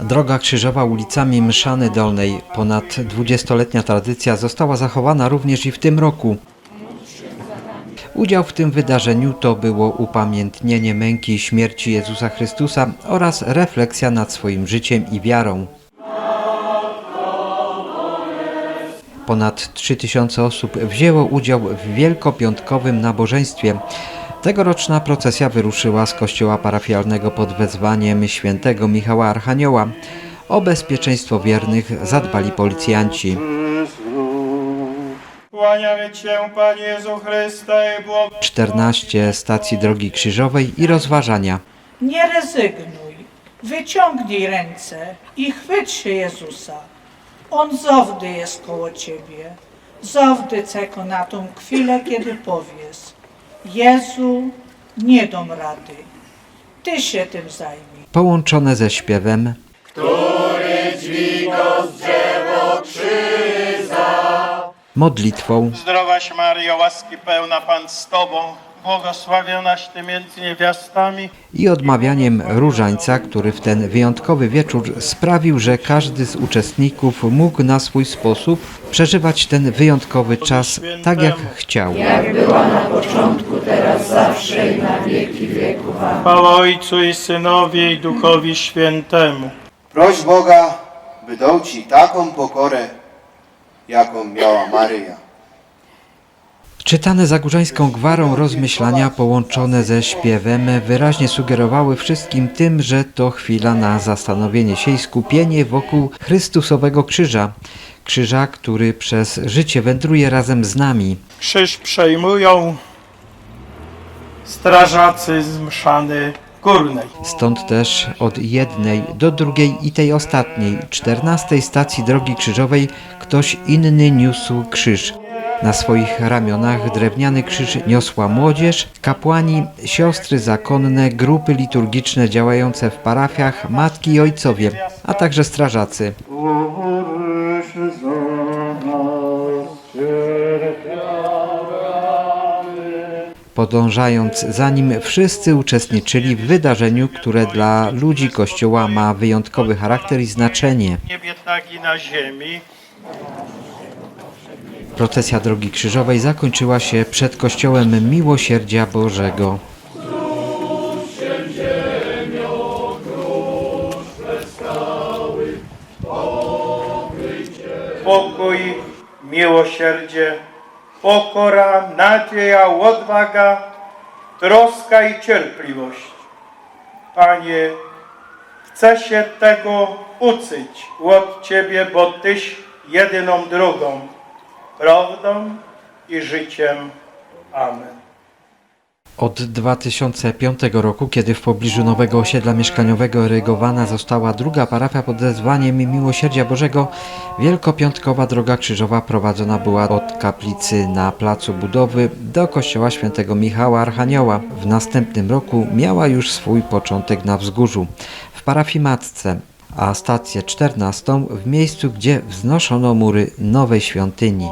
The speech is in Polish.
Droga krzyżowa ulicami Mszany Dolnej, ponad 20-letnia tradycja została zachowana również i w tym roku. Udział w tym wydarzeniu to było upamiętnienie męki i śmierci Jezusa Chrystusa oraz refleksja nad swoim życiem i wiarą. Ponad 3000 osób wzięło udział w wielkopiątkowym nabożeństwie. Tegoroczna procesja wyruszyła z kościoła parafialnego pod wezwaniem świętego Michała Archanioła. O bezpieczeństwo wiernych zadbali policjanci. Kłaniamy Cię, Panie Jezu Chryste, i błog... 14 stacji drogi krzyżowej i rozważania. Nie rezygnuj, wyciągnij ręce i chwyć się Jezusa. On zawdy jest koło ciebie. Zawdy czeka na tą chwilę, kiedy powiesz: Jezu, nie dam rady. Ty się tym zajmij. Połączone ze śpiewem modlitwą Zdrowaś Maryjo, łaski pełna Pan z Tobą, błogosławionaś Ty między niewiastami. i odmawianiem różańca, który w ten wyjątkowy wieczór sprawił, że każdy z uczestników mógł na swój sposób przeżywać ten wyjątkowy czas tak jak chciał. Chwała Ojcu i Synowi i Duchowi Świętemu. Proś Boga, by dał Ci taką pokorę, jaką miała Maryja. Czytane zagórzańską gwarą rozmyślania połączone ze śpiewem wyraźnie sugerowały wszystkim tym, że to chwila na zastanowienie się i skupienie wokół Chrystusowego krzyża. Krzyża, który przez życie wędruje razem z nami. Krzyż przejmują strażacy z Mszany Górnej. Stąd też od jednej do drugiej i tej ostatniej, czternastej stacji drogi krzyżowej ktoś inny niósł krzyż. Na swoich ramionach drewniany krzyż niosła młodzież, kapłani, siostry zakonne, grupy liturgiczne działające w parafiach, matki i ojcowie, a także strażacy. Podążając za nim, wszyscy uczestniczyli w wydarzeniu, które dla ludzi Kościoła ma wyjątkowy charakter i znaczenie. Niebie tak i na ziemi. Procesja Drogi Krzyżowej zakończyła się przed Kościołem Miłosierdzia Bożego. Pokój, miłosierdzie, pokora, nadzieja, odwaga, troska i cierpliwość. Panie, chcę się tego uczyć od Ciebie, bo Tyś jedyną drogą, prawdą i życiem. Amen. Od 2005 roku, kiedy w pobliżu nowego osiedla mieszkaniowego erygowana została druga parafia pod wezwaniem Miłosierdzia Bożego, Wielkopiątkowa Droga Krzyżowa prowadzona była od kaplicy na placu budowy do kościoła świętego Michała Archanioła. W następnym roku miała już swój początek na wzgórzu, w parafii Matce, a stację 14 w miejscu, gdzie wznoszono mury nowej świątyni.